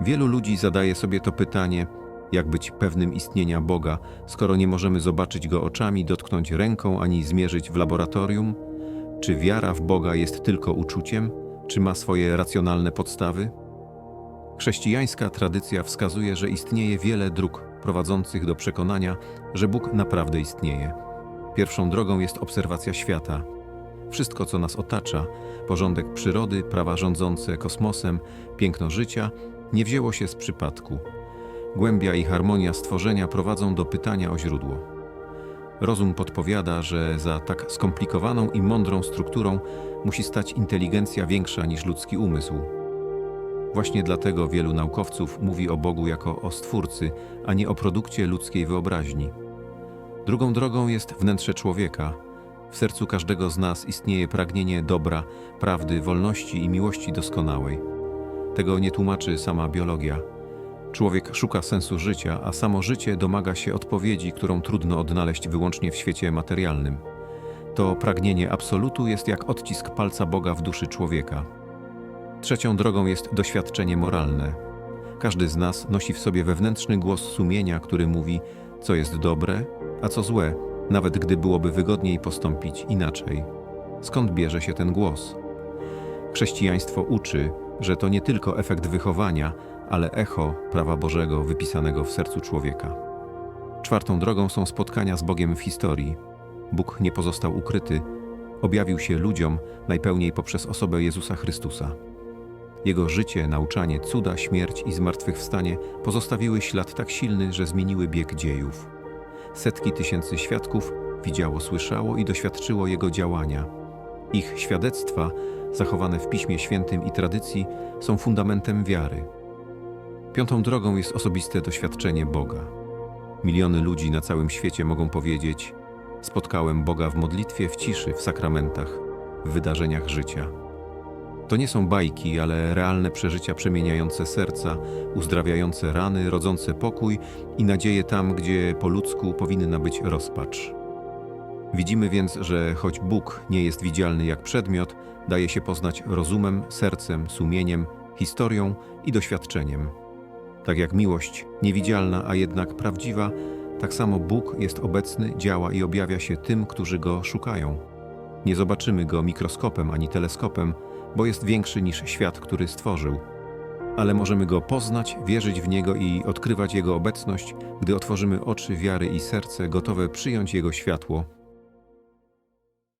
Wielu ludzi zadaje sobie to pytanie, jak być pewnym istnienia Boga, skoro nie możemy zobaczyć Go oczami, dotknąć ręką ani zmierzyć w laboratorium? Czy wiara w Boga jest tylko uczuciem? Czy ma swoje racjonalne podstawy? Chrześcijańska tradycja wskazuje, że istnieje wiele dróg prowadzących do przekonania, że Bóg naprawdę istnieje. Pierwszą drogą jest obserwacja świata. Wszystko, co nas otacza, porządek przyrody, prawa rządzące kosmosem, piękno życia, nie wzięło się z przypadku. Głębia i harmonia stworzenia prowadzą do pytania o źródło. Rozum podpowiada, że za tak skomplikowaną i mądrą strukturą musi stać inteligencja większa niż ludzki umysł. Właśnie dlatego wielu naukowców mówi o Bogu jako o stwórcy, a nie o produkcie ludzkiej wyobraźni. Drugą drogą jest wnętrze człowieka. W sercu każdego z nas istnieje pragnienie dobra, prawdy, wolności i miłości doskonałej. Tego nie tłumaczy sama biologia. Człowiek szuka sensu życia, a samo życie domaga się odpowiedzi, którą trudno odnaleźć wyłącznie w świecie materialnym. To pragnienie absolutu jest jak odcisk palca Boga w duszy człowieka. Trzecią drogą jest doświadczenie moralne. Każdy z nas nosi w sobie wewnętrzny głos sumienia, który mówi, co jest dobre, a co złe, nawet gdy byłoby wygodniej postąpić inaczej. Skąd bierze się ten głos? Chrześcijaństwo uczy, że to nie tylko efekt wychowania, ale echo prawa Bożego wypisanego w sercu człowieka. Czwartą drogą są spotkania z Bogiem w historii. Bóg nie pozostał ukryty, objawił się ludziom najpełniej poprzez osobę Jezusa Chrystusa. Jego życie, nauczanie, cuda, śmierć i zmartwychwstanie pozostawiły ślad tak silny, że zmieniły bieg dziejów. Setki tysięcy świadków widziało, słyszało i doświadczyło Jego działania. Ich świadectwa, zachowane w Piśmie Świętym i tradycji, są fundamentem wiary. Piątą drogą jest osobiste doświadczenie Boga. Miliony ludzi na całym świecie mogą powiedzieć: Spotkałem Boga w modlitwie, w ciszy, w sakramentach, w wydarzeniach życia. To nie są bajki, ale realne przeżycia przemieniające serca, uzdrawiające rany, rodzące pokój i nadzieję tam, gdzie po ludzku powinna być rozpacz. Widzimy więc, że choć Bóg nie jest widzialny jak przedmiot, daje się poznać rozumem, sercem, sumieniem, historią i doświadczeniem. Tak jak miłość, niewidzialna, a jednak prawdziwa, tak samo Bóg jest obecny, działa i objawia się tym, którzy go szukają. Nie zobaczymy go mikroskopem ani teleskopem, bo jest większy niż świat, który stworzył. Ale możemy go poznać, wierzyć w niego i odkrywać jego obecność, gdy otworzymy oczy wiary i serce gotowe przyjąć jego światło